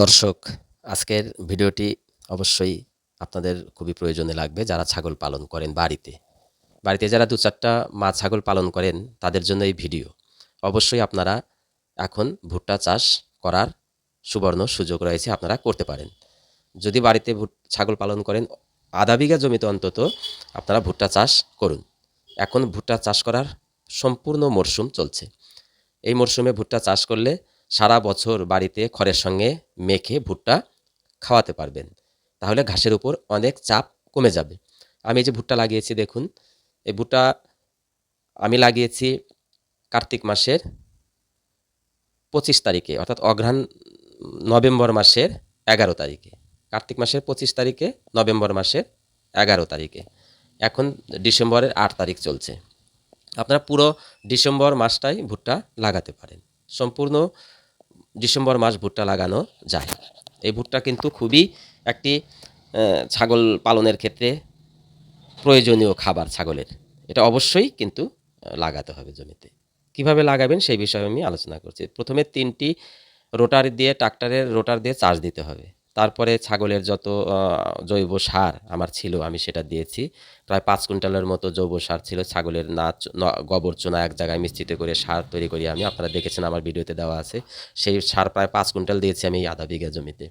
দর্শক, আজকের ভিডিওটি অবশ্যই আপনাদের খুবই প্রয়োজনে লাগবে যারা ছাগল পালন করেন বাড়িতে। বাড়িতে যারা দু চারটা মা ছাগল পালন করেন, তাদের জন্য এই ভিডিও। অবশ্যই আপনারা এখন ভুট্টা চাষ করার সুবর্ণ সুযোগ রয়েছে আপনারা করতে পারেন। যদি বাড়িতে ছাগল পালন করেন, আধা বিঘা জমিতে অন্তত আপনারা ভুট্টা চাষ করুন। এখন ভুট্টা চাষ করার সম্পূর্ণ মরশুম চলছে। এই মরশুমে ভুট্টা চাষ করলে সারা বছর বাড়িতে খড়ের সঙ্গে মেখে ভুট্টা খাওয়াতে পারবেন। তাহলে ঘাসের উপর অনেক চাপ কমে যাবে। আমি যে ভুট্টা লাগিয়েছি, দেখুন, এই ভুট্টা আমি লাগিয়েছি কার্তিক মাসের পঁচিশ তারিখে, অর্থাৎ অঘ্রাণ নভেম্বর মাসের এগারো তারিখে। কার্তিক মাসের পঁচিশ তারিখে, নভেম্বর মাসের এগারো তারিখে। এখন ডিসেম্বরের আট তারিখ চলছে। আপনারা পুরো ডিসেম্বর মাসটাই ভুট্টা লাগাতে পারেন। সম্পূর্ণ ডিসেম্বর মাস ভুট্টা লাগানো যায়। এই ভুট্টা কিন্তু খুবই একটি ছাগল পালনের ক্ষেত্রে প্রয়োজনীয় খাবার ছাগলের। এটা অবশ্যই কিন্তু লাগাতে হবে জমিতে। কীভাবে লাগাবেন সেই বিষয়ে আমি আলোচনা করছি। প্রথমে তিনটি রোটার দিয়ে, ট্রাক্টারের রোটার দিয়ে চার্জ দিতে হবে। তারপরে ছাগলের যত জৈব সার আমার ছিল, আমি সেটা দিয়েছি। প্রায় পাঁচ কুইন্টালের মতো জৈব সার ছিল, ছাগলের ন- গোবর চুনা এক জায়গায় মিশ্রিত করে সার তৈরি করি আমি। আপনারা দেখেছেন আমার ভিডিওতে দেওয়া আছে। সেই সার প্রায় পাঁচ কুইন্টাল দিয়েছি আমি আধা বিঘা জমিতে।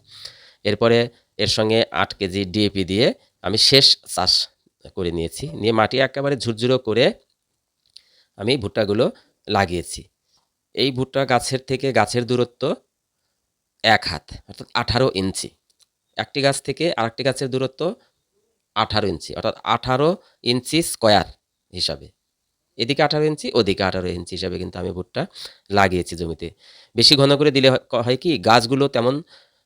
এরপরে এর সঙ্গে আট কেজি ডিএপি দিয়ে আমি শেষ চাষ করে নিয়েছি। নিয়ে মাটি একেবারে ঝুরঝুরো করে আমি ভুট্টাগুলো লাগিয়েছি। এই ভুট্টা গাছের থেকে গাছের দূরত্ব এক হাত, অর্থাৎ আঠারো ইঞ্চি। একটি গাছ থেকে আরেকটি গাছের দূরত্ব আঠারো ইঞ্চি, অর্থাৎ আঠারো ইঞ্চি স্কোয়ার হিসাবে। এদিকে আঠারো ইঞ্চি, ওদিকে আঠারো ইঞ্চি হিসাবে কিন্তু আমি ভুট্টা লাগিয়েছি জমিতে। বেশি ঘন করে দিলে হয়- কি, গাছগুলো তেমন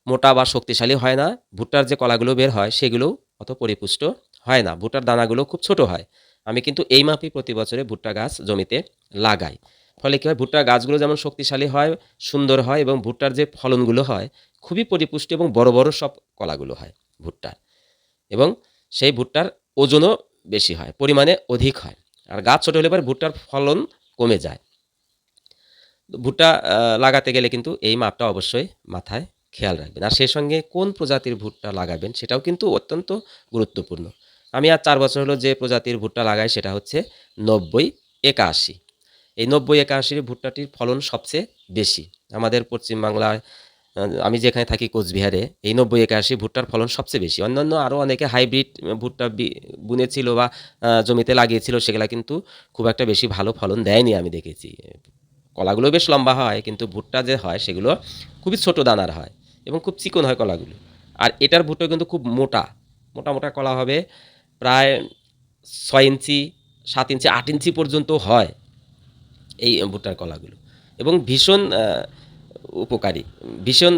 মোটা বা শক্তিশালী হয় না, ভুট্টার যে কলাগুলো বের হয় সেগুলোও অত পরিপুষ্ট হয় না। ভুট্টার দানাগুলো খুব ছোট হয়। আমি কিন্তু এই মাপেই প্রতি বছরে ভুট্টা গাছ জমিতে লাগাই। ফলে কী হয়? ভুট্টার গাছগুলো যেমন শক্তিশালী হয়, সুন্দর হয় এবং ভুট্টার যে ফলনগুলো হয়, খুবই পরিপুষ্ট এবং বড় বড় সব কলাগুলো হয় ভুট্টার। এবং সেই ভুট্টার ওজনও বেশি হয়, পরিমাণে অধিক হয়। আর গাছ ছোটো হলে পরে ভুট্টার ফলন কমে যায়। ভুট্টা লাগাতে গেলে কিন্তু এই মাপটা অবশ্যই মাথায় খেয়াল রাখবেন। আর সেই সঙ্গে কোন প্রজাতির ভুট্টা লাগাবেন সেটাও কিন্তু অত্যন্ত গুরুত্বপূর্ণ। আমি আর চার বছর হলো যে প্রজাতির ভুট্টা লাগাই সেটা হচ্ছে নব্বই, একাশি। এই নব্বই একাশির ভুট্টাটির ফলন সবচেয়ে বেশি। আমাদের পশ্চিমবাংলায় আমি যেখানে থাকি কোচবিহারে, এই নব্বই একাশি ভুট্টার ফলন সবচেয়ে বেশি। অন্যান্য আরও অনেকে হাইব্রিড ভুট্টা বুনেছিল বা জমিতে লাগিয়েছিল, সেগুলা কিন্তু খুব একটা বেশি ভালো ফলন দেয়নি আমি দেখেছি। কলাগুলো বেশ লম্বা হয়, কিন্তু ভুট্টা যে হয়, সেগুলো খুবই ছোট দানার হয় এবং খুব চিকন হয় কলাগুলো। আর এটার ভুট্টা কিন্তু খুব মোটা। মোটা মোটা কলা হবে প্রায় ছয় ইঞ্চি, সাত ইঞ্চি, আট ইঞ্চি পর্যন্ত হয়। এই ভুট্টার কলাগুলো। এবং ভীষণ উপকারী, ভীষণ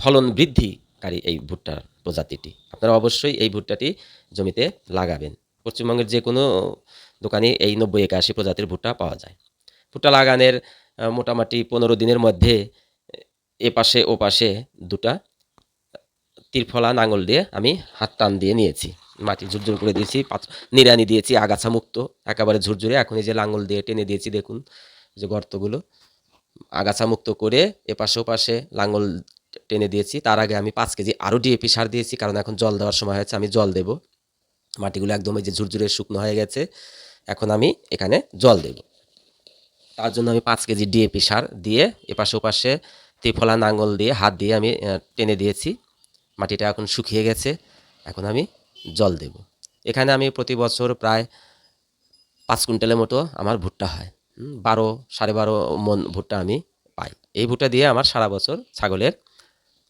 ফলন বৃদ্ধিকারী এই ভুট্টার প্রজাতিটি। আপনারা অবশ্যই এই ভুট্টাটি জমিতে লাগাবেন। পশ্চিমবঙ্গের যে কোনো দোকানে এই নব্বই একাশি প্রজাতির ভুট্টা পাওয়া যায়। ভুট্টা লাগানের মোটামুটি পনেরো দিনের মধ্যে এ পাশে, ও পাশে দুটা তিরফলা নাঙল দিয়ে আমি হাত টান দিয়ে নিয়েছি। মাটি ঝুরঝুর করে দিয়েছি পাঁচ নিড়ানি দিয়েছি, আগাছা মুক্ত, একেবারে ঝুরঝুরে। এখন এই যে লাঙল দিয়ে টেনে দিয়েছি, দেখুন যে গর্তগুলো। আগাছা মুক্ত করে এপাশে ওপাশে লাঙল টেনে দিয়েছি। তার আগে আমি পাঁচ কেজি আরও ডিএপি সার দিয়েছি, কারণ এখন জল দেওয়ার সময় হয়েছে, আমি জল দেব। মাটিগুলো একদম এই যে ঝুরঝুরে শুকনো হয়ে গেছে, এখন আমি এখানে জল দেব। তার জন্য আমি পাঁচ কেজি ডিএপি সার দিয়ে এপাশে ওপাশে ত্রিফলা নাঙ্গল দিয়ে হাত দিয়ে আমি টেনে দিয়েছি। মাটিটা এখন শুকিয়ে গেছে, এখন আমি জল দেব। এখানে আমি প্রতি বছর প্রায় পাঁচ কুইন্টালের মতো আমার ভুট্টা হয়। বারো, সাড়ে বারো মন ভুট্টা আমি পাই। এই ভুট্টা দিয়ে আমার সারা বছর ছাগলের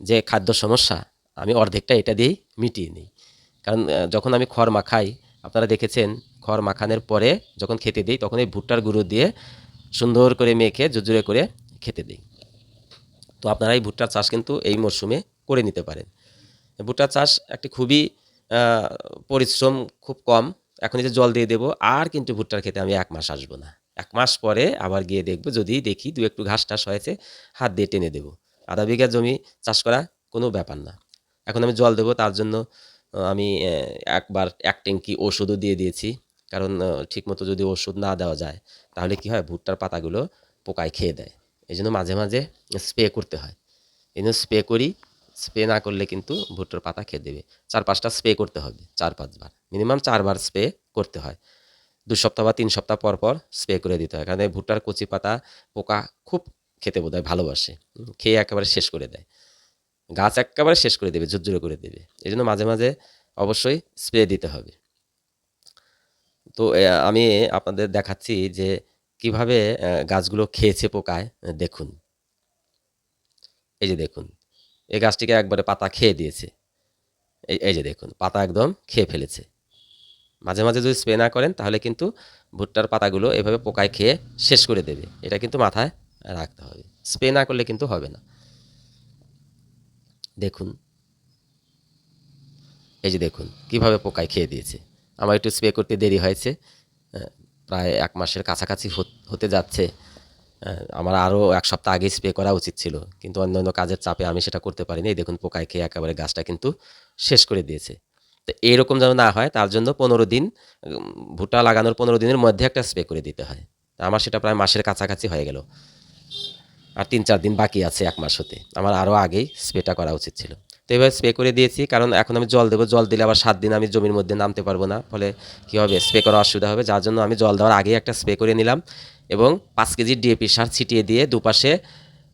যে খাদ্য সমস্যা, আমি অর্ধেকটা এটা দিয়েই মিটিয়ে নিই। কারণ যখন আমি খড় মাখাই, আপনারা দেখেছেন, খড় মাখানোর পরে যখন খেতে দিই, তখন এই ভুট্টার গুঁড়ো দিয়ে সুন্দর করে মেখে জুজুরে করে খেতে দিই। তো আপনারা এই ভুট্টার চাষ কিন্তু এই মরশুমে করে নিতে পারেন। ভুট্টার চাষ একটি খুবই পরিশ্রম খুব কম। এখন এই যে জল দিয়ে দেবো, আর কিন্তু ভুট্টার খেতে আমি এক মাস আসব না। এক মাস পরে আবার গিয়ে দেখব, যদি দেখি দু একটু ঘাস টাস হয়েছে, হাত দিয়ে টেনে দেবো। আধা বিঘা জমি চাষ করা কোনো ব্যাপার না। এখন আমি জল দেবো, তার জন্য আমি একবার এক ট্যাঙ্কি ওষুধও দিয়ে দিয়েছি। কারণ ঠিকমতো যদি ওষুধ না দেওয়া যায়, তাহলে কি হয়, ভুট্টার পাতাগুলো পোকায় খেয়ে দেয়। এই জন্য মাঝে মাঝে স্প্রে করতে হয়। এই জন্য স্প্রে করি স্প্রে না করলে কিন্তু ভুট্টার পাতা খেয়ে দেবে। চার পাঁচটা স্প্রে করতে হবে, চার পাঁচবার। মিনিমাম চারবার স্প্রে করতে হয়। দু সপ্তাহ বা তিন সপ্তাহ পর পর স্প্রে করে দিতে হয়। কারণ ভুট্টার কচি পাতা, পোকা খুব খেতে বোধ হয় ভালোবাসে খেয়ে একেবারে শেষ করে দেয়। গাছ একেবারে শেষ করে দেবে, ঝুরঝুরে করে দেবে। এই জন্য মাঝে মাঝে অবশ্যই স্প্রে দিতে হবে। তো আমি আপনাদের দেখাচ্ছি যে কীভাবে গাছগুলো খেয়েছে পোকায়। দেখুন। এই যে দেখুন। এই গাছটিকে একবারে পাতা খেয়ে দিয়েছে। এই যে দেখুন পাতা একদম খেয়ে ফেলেছে। মাঝে মাঝে যদি স্প্রে না করেন তাহলে কিন্তু ভুট্টার পাতাগুলো এভাবে পোকায় খেয়ে শেষ করে দেবে। এটা কিন্তু মাথায় রাখতে হবে। স্প্রে না করলে কিন্তু হবে না। দেখুন। এই যে দেখুন কীভাবে পোকায় খেয়ে দিয়েছে। আমার একটু স্প্রে করতে দেরি হয়েছে। আহ, প্রায় এক মাসের কাছাকাছি হত- যাচ্ছে। আমার আরও এক সপ্তাহ আগেই স্প্রে করা উচিত ছিল। কিন্তু অন্যান্য কাজের চাপে আমি সেটা করতে পারিনি। দেখুন পোকায় খেয়ে একেবারে গাছটা কিন্তু শেষ করে দিয়েছে। তো এরকম যেন না হয়, তার জন্য পনেরো দিন ভুট্টা লাগানোর পনেরো দিনের মধ্যে একটা স্প্রে করে দিতে হয়। আমার সেটা প্রায় মাসের কাছাকাছি হয়ে গেল। আর তিন চার দিন বাকি আছে, এক মাস হতে। আমার আরও আগেই স্প্রেটা করা উচিত ছিল। তো এবার স্প্রে করে দিয়েছি, কারণ এখন আমি জল দেবো, জল দিলে আবার সাত দিন আমি জমির মধ্যে নামতে পারব না। ফলে কী হবে? স্প্রে করা অসুবিধা হবে, যার জন্য আমি জল দেওয়ার আগেই একটা স্প্রে করে নিলাম এবং পাঁচ কেজি ডিএপি সার ছিটিয়ে দিয়ে দুপাশে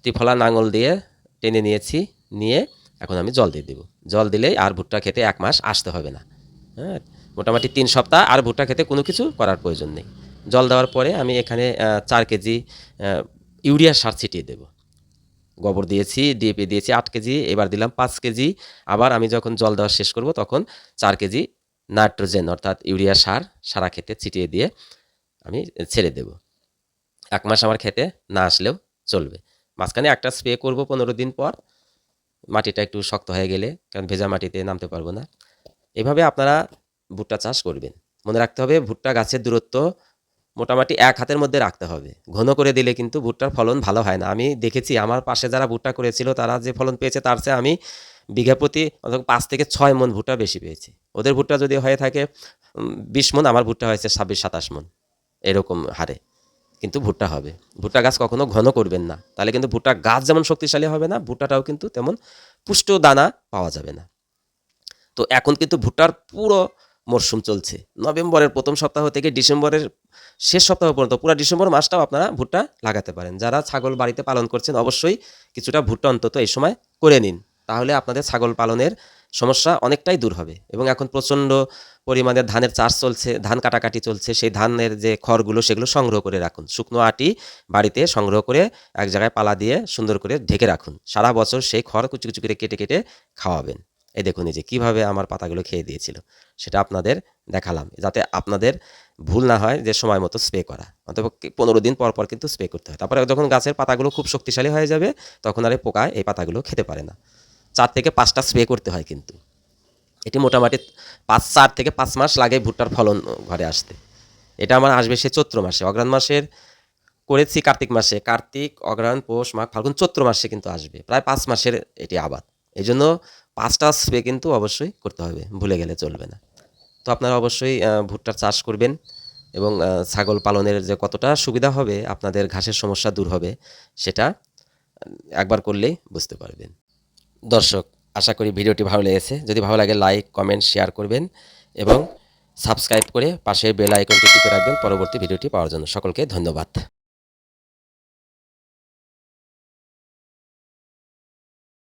ত্রিফলা নাঙল দিয়ে টেনে নিয়েছি, নিয়ে এখন আমি জল দিয়ে দেবো। জল দিলেই আর ভুট্টা খেতে এক মাস আসতে হবে না। হ্যাঁ মোটামুটি তিন সপ্তাহ আর ভুট্টা খেতে কোনো কিছু করার প্রয়োজন নেই। জল দেওয়ার পরে আমি এখানে চার কেজি ইউরিয়া সার ছিটিয়ে দেবো। গোবর দিয়েছি ডিএপি দিয়েছি আট কেজি, এবার দিলাম পাঁচ কেজি। আবার আমি যখন জল দেওয়া শেষ করব তখন চার কেজি নাইট্রোজেন অর্থাৎ ইউরিয়া সার সারা খেতে ছিটিয়ে দিয়ে আমি ছেড়ে দেব। এক মাস আমার খেতে না আসলেও চলবে। মাঝখানে একটা স্প্রে করব পনেরো দিন পর, মাটিটা একটু শক্ত হয়ে গেলে, কারণ ভেজা মাটিতে নামতে পারব না। এভাবে আপনারা ভুট্টা চাষ করবেন। মনে রাখতে হবে ভুট্টা গাছের দূরত্ব মোটামুটি এক হাতের মধ্যে রাখতে হবে। ঘন করে দিলে কিন্তু ভুট্টার ফলন ভালো হয় না। আমি দেখেছি আমার পাশে যারা ভুট্টা করেছিল, তারা যে ফলন পেয়েছে তার চেয়ে আমি বিঘা প্রতি অন্তত পাঁচ থেকে ছয় মন ভুট্টা বেশি পেয়েছি। ওদের ভুট্টা যদি হয়ে থাকে বিশ মন, আমার ভুট্টা হয়েছে ছাব্বিশ, সাতাশ মন, এরকম হারে। কিন্তু ভুট্টা হবে। ভুট্টা গাছ কখনো ঘন করবেন না। তাহলে কিন্তু ভুট্টা গাছ যেমন শক্তিশালী হবে না, ভুট্টাটাও কিন্তু তেমন পুষ্ট দানা পাওয়া যাবে না। তো এখন কিন্তু ভুট্টার পুরো মরশুম চলছে। নভেম্বরের প্রথম সপ্তাহ থেকে ডিসেম্বরের শেষ সপ্তাহ পর্যন্ত পুরো ডিসেম্বর মাসটাও আপনারা ভুট্টা লাগাতে পারেন। যারা ছাগল বাড়িতে পালন করছেন অবশ্যই কিছুটা ভুট্টা অন্তত এই সময় করে নিন। তাহলে আপনাদের ছাগল পালনের সমস্যা অনেকটাই দূর হবে এবং এখন প্রচণ্ড পরিমাণে ধানের চাষ চলছে, ধান কাটাকাটি চলছে, সেই ধানের যে খড়গুলো সেগুলো সংগ্রহ করে রাখুন। শুকনো আটি বাড়িতে সংগ্রহ করে এক জায়গায় পালা দিয়ে সুন্দর করে ঢেকে রাখুন। সারা বছর সেই খড় কুচি কুচি করে কেটে কেটে খাওয়াবেন। এই দেখুন, এই যে কীভাবে আমার পাতাগুলো খেয়ে দিয়েছিল, সেটা আপনাদের দেখালাম, যাতে আপনাদের ভুল না হয় যে সময় মতো স্প্রে করা, অথবা পনেরো দিন পর পর কিন্তু স্প্রে করতে হয়। তারপরে যখন গাছের পাতাগুলো খুব শক্তিশালী হয়ে যাবে, তখন আর এই পোকা এই পাতাগুলো খেতে পারে না। চার থেকে পাঁচটা স্প্রে করতে হয় কিন্তু। এটি মোটামুটি পাঁচ, চার থেকে পাঁচ মাস লাগে ভুট্টার ফলন ঘরে আসতে। এটা আমার আসবে সে চৈত্র মাসে, অগ্রাণ মাসের করেছি কার্তিক মাসে, কার্তিক অগ্রহায়ণ পৌষ, মাঘ, ফাল্গুন, চৈত্র মাসে কিন্তু আসবে, প্রায় পাঁচ মাসের এটি আবাদ। এই জন্য পাঁচটা স্প্রে কিন্তু অবশ্যই করতে হবে, ভুলে গেলে চলবে না। তো আপনারা অবশ্যই ভুট্টার চাষ করবেন এবং ছাগল পালনের যে কতটা সুবিধা হবে, আপনাদের ঘাসের সমস্যা দূর হবে, সেটা একবার করলেই বুঝতে পারবেন। দর্শক, আশা করি ভিডিওটি ভালো লেগেছে। যদি ভালো লাগে, লাইক, কমেন্ট, শেয়ার করবেন এবং সাবস্ক্রাইব করে পাশের বেল আইকনটি টিপে রাখবেন। পরবর্তী ভিডিওটি পাওয়ার জন্য সকলকে ধন্যবাদ।